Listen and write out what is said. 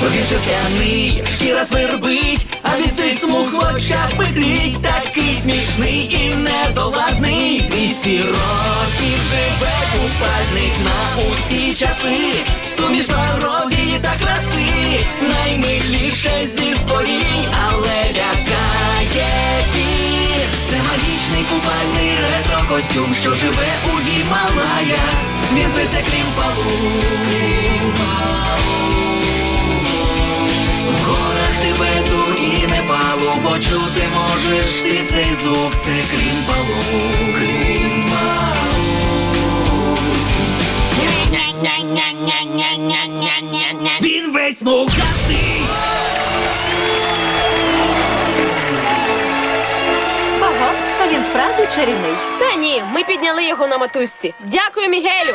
шерстяний, шкіра свербить, а від цих смуг в очах петрить. Такий смішний і недоладний. Двісті років живе купальник на усі часи. Суміш пародії та краси, наймиліше зі створінь, але лякає він. Це магічний купальний ретро-костюм, що живе у Гімалаях. Він зветься Крімпалу. В Почути можеш ти цей звук, це Крімпалу. Крімпалу. Він весь мукастий. Ого, він справді чарівний. Та ні, ми підняли його на мотузці. Дякую, Мігелю.